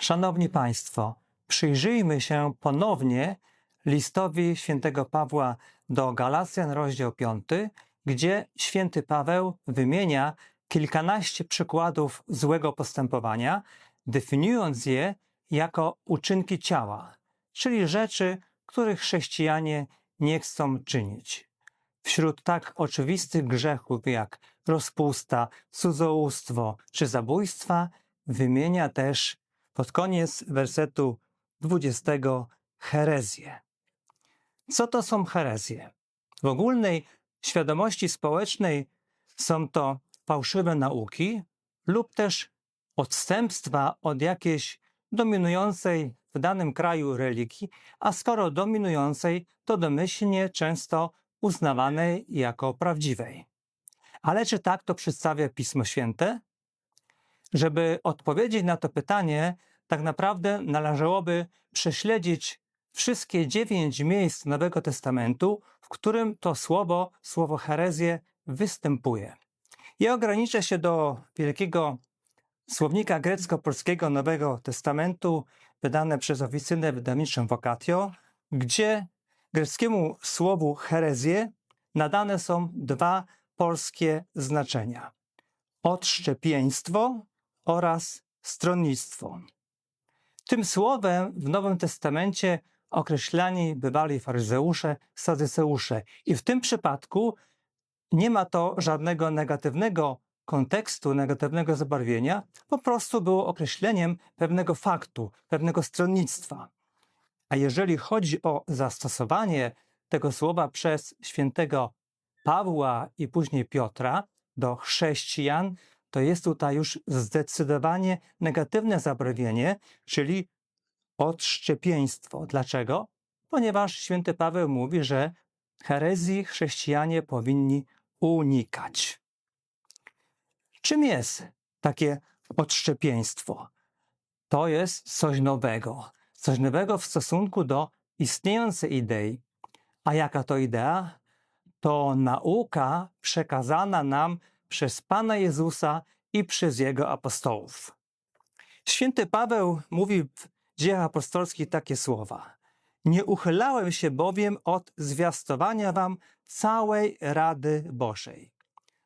Szanowni Państwo, przyjrzyjmy się ponownie listowi świętego Pawła do Galacjan, rozdział 5, gdzie święty Paweł wymienia kilkanaście przykładów złego postępowania, definiując je jako uczynki ciała, czyli rzeczy, których chrześcijanie nie chcą czynić. Wśród tak oczywistych grzechów jak rozpusta, cudzołóstwo czy zabójstwa wymienia też pod koniec wersetu 20 herezję. Co to są herezje? W ogólnej świadomości społecznej są to fałszywe nauki lub też odstępstwa od jakiejś dominującej w danym kraju religii, a skoro dominującej, to domyślnie często uznawanej jako prawdziwej. Ale czy tak to przedstawia Pismo Święte? Żeby odpowiedzieć na to pytanie, tak naprawdę należałoby prześledzić wszystkie dziewięć miejsc Nowego Testamentu, w którym to słowo, słowo herezję występuje. Ja ograniczę się do wielkiego słownika grecko-polskiego Nowego Testamentu, wydane przez oficynę wydawniczą Vocatio, gdzie greckiemu słowu herezję nadane są dwa polskie znaczenia: odszczepieństwo oraz stronnictwo. Tym słowem w Nowym Testamencie określani bywali faryzeusze, sadyceusze. I w tym przypadku nie ma to żadnego negatywnego kontekstu, negatywnego zabarwienia, po prostu było określeniem pewnego faktu, pewnego stronnictwa. A jeżeli chodzi o zastosowanie tego słowa przez świętego Pawła i później Piotra do chrześcijan, to jest tutaj już zdecydowanie negatywne zabarwienie, czyli odszczepieństwo. Dlaczego? Ponieważ święty Paweł mówi, że herezji chrześcijanie powinni unikać. Czym jest takie odszczepieństwo? To jest coś nowego. Coś nowego w stosunku do istniejącej idei. A jaka to idea? To nauka przekazana nam przez Pana Jezusa i przez Jego apostołów. Święty Paweł mówi w dziejach apostolskich takie słowa. Nie uchylałem się bowiem od zwiastowania wam całej Rady Bożej.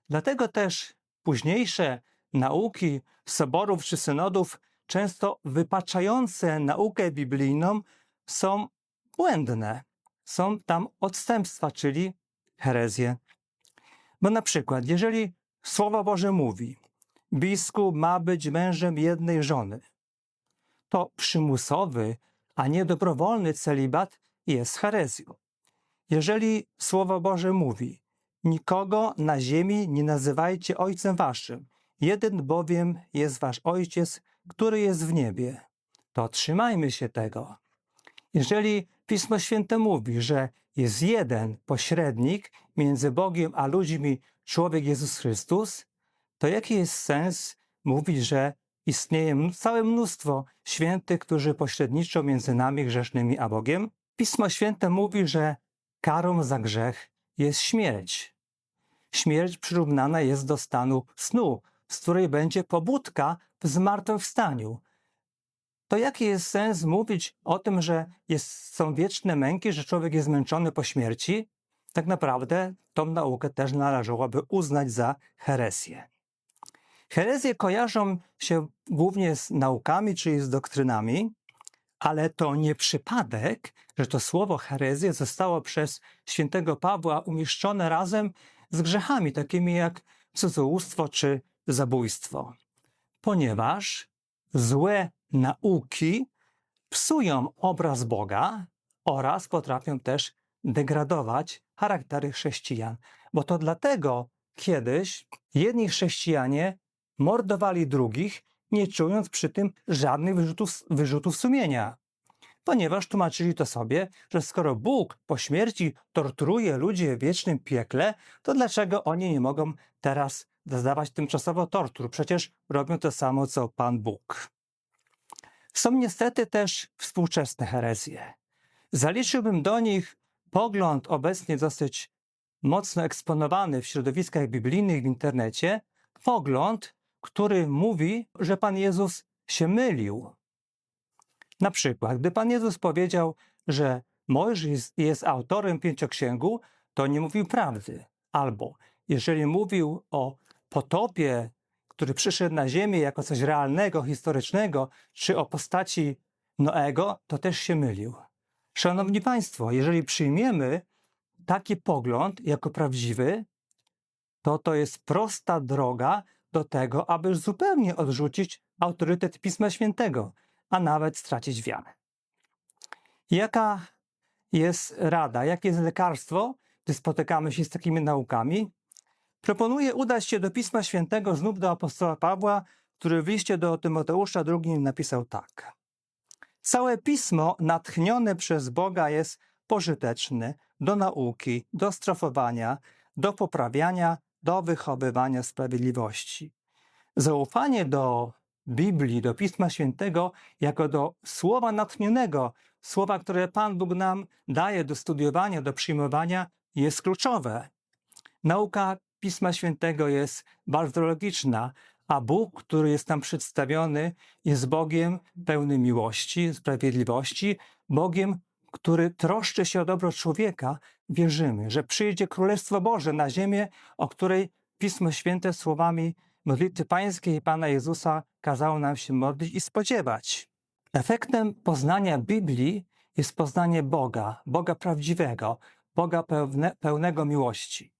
Dlatego też późniejsze nauki soborów czy synodów, często wypaczające naukę biblijną, są błędne. Są tam odstępstwa, czyli herezje. Bo na przykład, jeżeli Słowo Boże mówi, biskup ma być mężem jednej żony, to przymusowy, a nie dobrowolny celibat jest herezją. Jeżeli Słowo Boże mówi, nikogo na ziemi nie nazywajcie ojcem waszym, jeden bowiem jest wasz ojciec, który jest w niebie, to trzymajmy się tego. Jeżeli Pismo Święte mówi, że jest jeden pośrednik między Bogiem a ludźmi, człowiek Jezus Chrystus, to jaki jest sens mówić, że istnieje całe mnóstwo świętych, którzy pośredniczą między nami grzesznymi a Bogiem? Pismo Święte mówi, że karą za grzech jest śmierć. Śmierć przyrównana jest do stanu snu, z której będzie pobudka w zmartwychwstaniu. To jaki jest sens mówić o tym, że jest, są wieczne męki, że człowiek jest zmęczony po śmierci? Tak naprawdę tą naukę też należałoby uznać za herezję. Herezje kojarzą się głównie z naukami, czyli z doktrynami, ale to nie przypadek, że to słowo herezję zostało przez świętego Pawła umieszczone razem z grzechami takimi jak cudzołóstwo czy zabójstwo. Ponieważ złe nauki psują obraz Boga oraz potrafią też degradować charaktery chrześcijan. Bo to dlatego kiedyś jedni chrześcijanie mordowali drugich, nie czując przy tym żadnych wyrzutów, wyrzutów sumienia. Ponieważ tłumaczyli to sobie, że skoro Bóg po śmierci torturuje ludzi w wiecznym piekle, to dlaczego oni nie mogą teraz zdawać tymczasowo tortur? Przecież robią to samo co Pan Bóg. Są niestety też współczesne herezje. Zaliczyłbym do nich pogląd obecnie dosyć mocno eksponowany w środowiskach biblijnych w internecie, pogląd, który mówi, że Pan Jezus się mylił. Na przykład, gdy Pan Jezus powiedział, że Mojżesz jest autorem pięcioksięgu, to nie mówił prawdy. Albo jeżeli mówił o potopie, który przyszedł na ziemię jako coś realnego, historycznego, czy o postaci Noego, to też się mylił. Szanowni Państwo, jeżeli przyjmiemy taki pogląd jako prawdziwy, to to jest prosta droga do tego, aby zupełnie odrzucić autorytet Pisma Świętego, a nawet stracić wiarę. Jaka jest rada, jakie jest lekarstwo, gdy spotykamy się z takimi naukami? Proponuję udać się do Pisma Świętego, znów do apostoła Pawła, który w liście do Tymoteusza II napisał tak. Całe pismo natchnione przez Boga jest pożyteczne do nauki, do strofowania, do poprawiania, do wychowywania sprawiedliwości. Zaufanie do Biblii, do Pisma Świętego, jako do słowa natchnionego, słowa, które Pan Bóg nam daje do studiowania, do przyjmowania, jest kluczowe. Nauka Pisma Świętego jest bardzo logiczna, a Bóg, który jest nam przedstawiony, jest Bogiem pełnym miłości, sprawiedliwości, Bogiem, który troszczy się o dobro człowieka. Wierzymy, że przyjdzie Królestwo Boże na ziemię, o której Pismo Święte słowami modlitwy pańskiej Pana Jezusa kazało nam się modlić i spodziewać. Efektem poznania Biblii jest poznanie Boga, Boga prawdziwego, Boga pełne, pełnego miłości,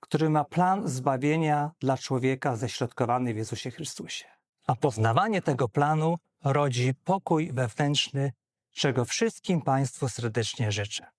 który ma plan zbawienia dla człowieka ześrodkowany w Jezusie Chrystusie. A poznawanie tego planu rodzi pokój wewnętrzny, czego wszystkim Państwu serdecznie życzę.